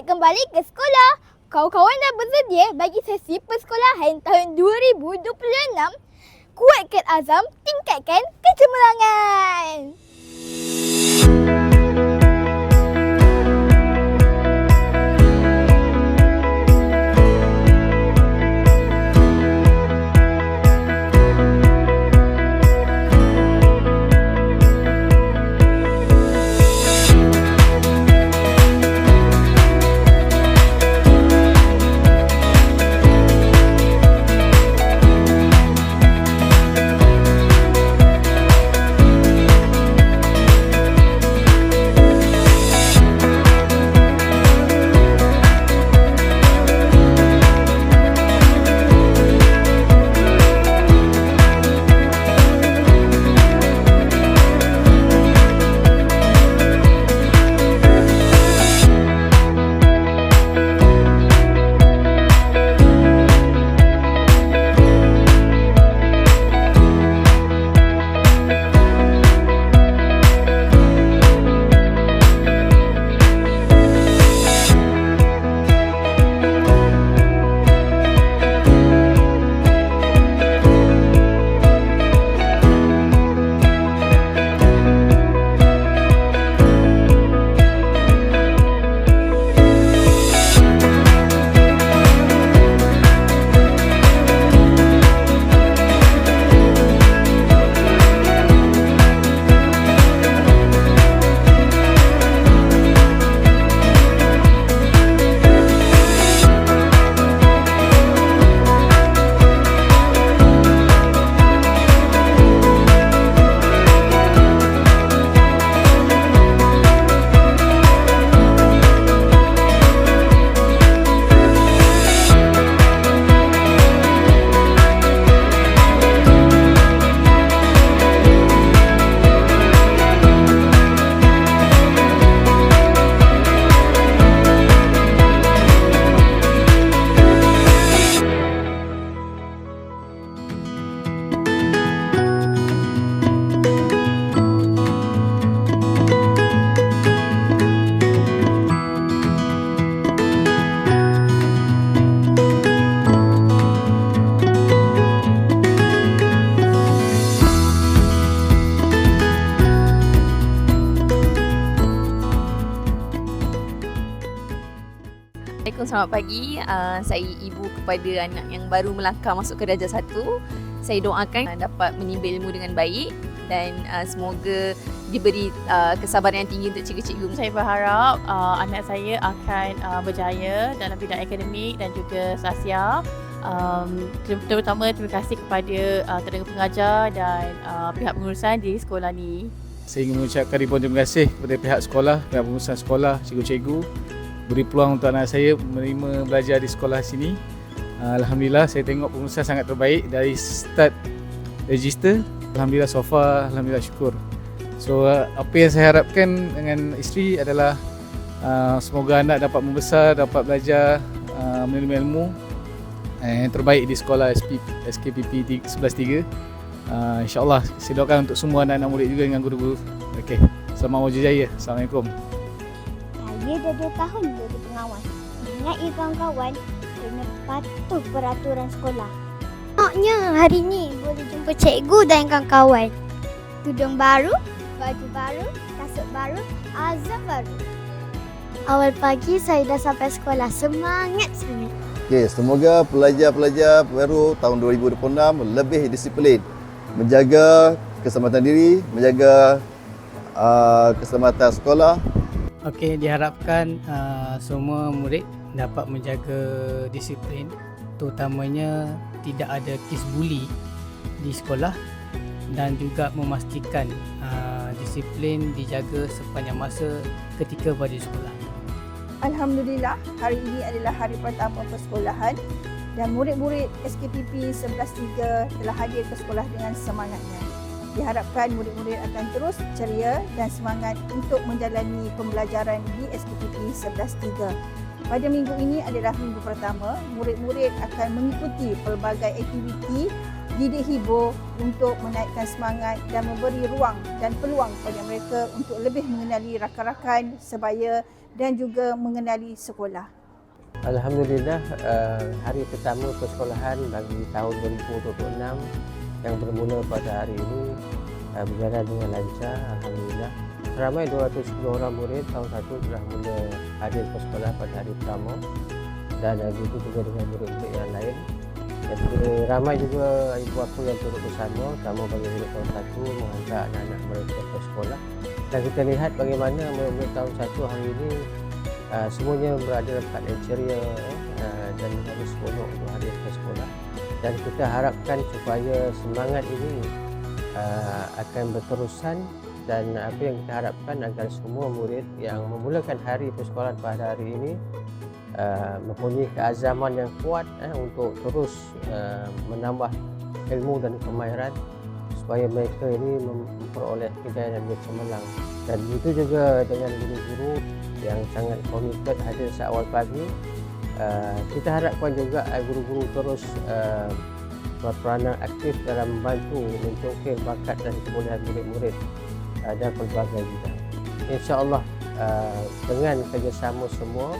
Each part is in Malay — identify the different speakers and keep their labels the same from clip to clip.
Speaker 1: selamat kembali ke sekolah. Kawan-kawan dah bersedia bagi sesi persekolahan tahun 2026? Kuatkan azam, tingkatkan kecemerlangan.
Speaker 2: Assalamualaikum, selamat pagi. Uh, saya ibu kepada anak yang baru melangkah masuk ke darjah satu. Saya doakan uh, dapat menimba ilmu dengan baik dan uh, semoga diberi uh, kesabaran yang tinggi untuk cikgu-cikgu.
Speaker 3: Saya berharap uh, anak saya akan uh, berjaya dalam bidang akademik dan juga sosial. Um, ter- terutama terima kasih kepada uh, tenaga pengajar dan uh, pihak pengurusan di sekolah ni.
Speaker 4: Saya ingin mengucapkan ribuan terima kasih kepada pihak sekolah, pihak pengurusan sekolah, cikgu-cikgu beri peluang untuk anak saya menerima belajar di sekolah sini. Uh, Alhamdulillah saya tengok pengurusan sangat terbaik dari start register. Alhamdulillah so far, Alhamdulillah syukur. So uh, apa yang saya harapkan dengan isteri adalah uh, semoga anak dapat membesar, dapat belajar, uh, menerima ilmu uh, yang terbaik di sekolah SP, SKPP 113. Uh, InsyaAllah saya doakan untuk semua anak-anak murid juga dengan guru-guru. Okey, selamat wajib jaya. Assalamualaikum.
Speaker 1: Saya dah dua tahun jadi pengawas. Ingat ya kawan-kawan, kena patuh peraturan sekolah. Maknya hari ni boleh jumpa cikgu dan kawan-kawan. Tudung baru, baju baru, kasut baru, azam baru. Awal pagi saya dah sampai sekolah. Semangat sangat.
Speaker 5: Okey, semoga pelajar-pelajar baru tahun 2026 lebih disiplin, menjaga keselamatan diri, menjaga uh, keselamatan sekolah
Speaker 6: Okey, diharapkan uh, semua murid dapat menjaga disiplin terutamanya tidak ada kes buli di sekolah dan juga memastikan uh, disiplin dijaga sepanjang masa ketika berada di sekolah.
Speaker 7: Alhamdulillah, hari ini adalah hari pertama persekolahan dan murid-murid SKPP 113 telah hadir ke sekolah dengan semangatnya. Diharapkan murid-murid akan terus ceria dan semangat untuk menjalani pembelajaran di SKPP 113. Pada minggu ini adalah minggu pertama, murid-murid akan mengikuti pelbagai aktiviti didik hibur untuk menaikkan semangat dan memberi ruang dan peluang kepada mereka untuk lebih mengenali rakan-rakan sebaya dan juga mengenali sekolah.
Speaker 8: Alhamdulillah uh, hari pertama persekolahan bagi tahun 2026 yang bermula pada hari ini uh, berjalan dengan lancar Alhamdulillah. Ramai 210 orang murid tahun 1 telah mula hadir ke sekolah pada hari pertama dan begitu juga dengan murid-murid yang lain. Jadi ramai juga ibu bapa yang turut bersama terutama bagi murid tahun 1 menghantar anak-anak mereka ke sekolah. Dan kita lihat bagaimana murid-murid tahun 1 hari ini uh, semuanya berada keadaan ceria uh, dan harus seronok untuk hadir ke sekolah dan kita harapkan supaya semangat ini uh, akan berterusan dan apa yang kita harapkan agar semua murid yang memulakan hari persekolahan pada hari ini uh, mempunyai keazaman yang kuat uh, untuk terus uh, menambah ilmu dan kemahiran supaya mereka ini memperoleh kejayaan yang cemerlang dan begitu juga dengan guru-guru yang sangat komited hadir seawal pagi. Uh, kita harapkan juga uh, guru-guru terus uh, berperanan aktif dalam membantu mencongkir bakat dan kebolehan murid-murid uh, dan pelbagai bidang. InsyaAllah uh, dengan kerjasama semua,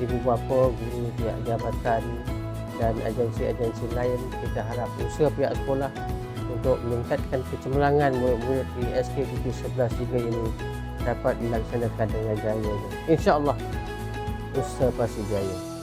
Speaker 8: ibu bapa, guru, pihak jabatan dan agensi-agensi lain, kita harap usaha pihak sekolah untuk meningkatkan kecemerlangan murid-murid di SKPP 11 ini dapat dilaksanakan dengan jaya. InsyaAllah usaha pasti jaya.